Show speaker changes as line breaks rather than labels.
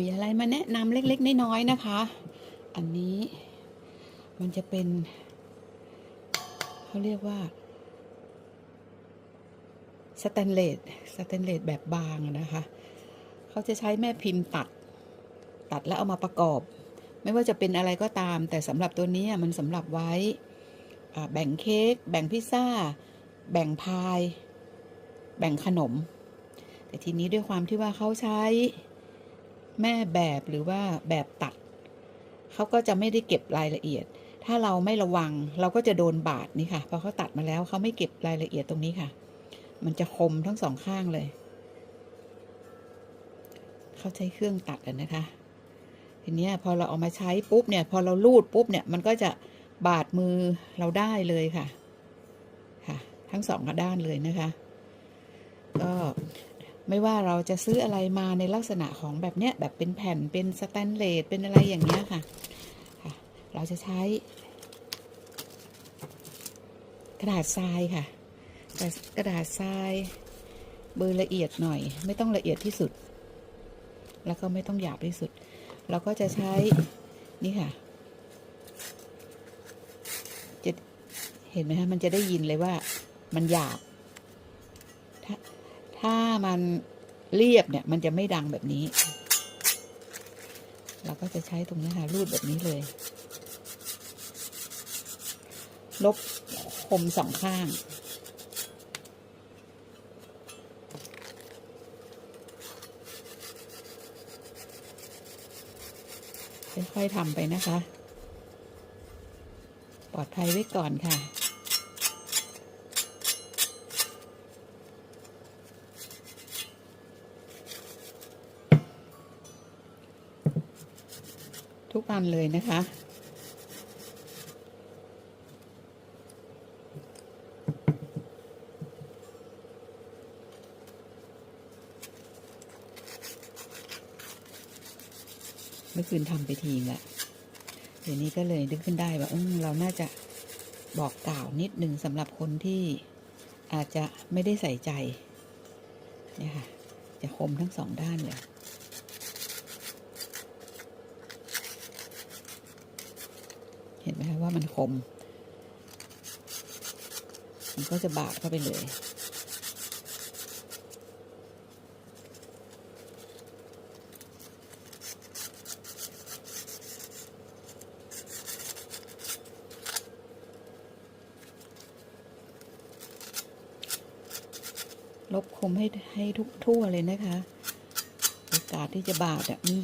มีอะไรมาแนะนำเล็กๆน้อยๆนะคะ อันนี้มันจะเป็นเขาเรียกว่าสแตนเลสสแตนเลสแบบบางนะคะ เขาจะใช้แม่พิมพ์ตัด ตัดแล้วเอามาประกอบ ไม่ว่าจะเป็นอะไรก็ตาม แต่สำหรับตัวนี้มันสำหรับไว้แบ่งเค้กแบ่งพิซซ่า แบ่งพาย แบ่งขนม แต่ทีนี้ด้วยความที่ว่าเขาใช้ แม่แบบหรือว่าแบบตัด เขาก็จะไม่ได้เก็บรายละเอียด ถ้าเราไม่ระวังเราก็จะโดนบาดนี่ค่ะ พอเขาตัดมาแล้วเขาไม่เก็บรายละเอียดตรงนี้ค่ะ มันจะคมทั้งสองข้างเลย เขาใช้เครื่องตัดอะนะคะ ทีนี้พอเราเอามาใช้ปุ๊บเนี่ย พอเราลูดปุ๊บเนี่ย มันก็จะบาดมือเราได้เลยค่ะ ค่ะ ทั้งสองด้านเลยนะคะ ก็ ไม่ว่าเราจะซื้ออะไรมาในลักษณะของแบบเนี้ยแบบเป็นแผ่นเป็นสแตนเลสเป็นอะไรอย่างเงี้ยค่ะค่ะ เราจะใช้กระดาษทรายค่ะกระกระดาษทรายเบอร์ละเอียดหน่อย ไม่ต้องละเอียดที่สุด แล้วก็ไม่ต้องหยาบที่สุด เราก็จะใช้นี่ค่ะจะเห็นไหมคะมันจะได้ยินเลยว่ามันหยาบถ้า ถ้ามันเรียบเนี่ย มันจะไม่ดังแบบนี้ เราก็จะใช้ตรงนี้ค่ะรูดแบบนี้เลย ลบคมสองข้างค่อยๆทำไปนะคะ ปลอดภัยไว้ก่อนค่ะ ทุกอันเลยนะคะ เมื่อคืนทำไปทีแหละเดี๋ยวนี้ก็เลยนึกขึ้นได้ว่าเออเราน่าจะบอกกล่าวนิดหนึ่งสำหรับคนที่อาจจะไม่ได้ใส่ใจเนี่ยค่ะ จะคมทั้งสองด้านเลย เห็น ไหมคะว่ามันคม มันก็จะบาดเข้าไปเลย ลบคมให้ให้ทุกทั่วเลยนะคะ โอกาสที่จะบาดอะมี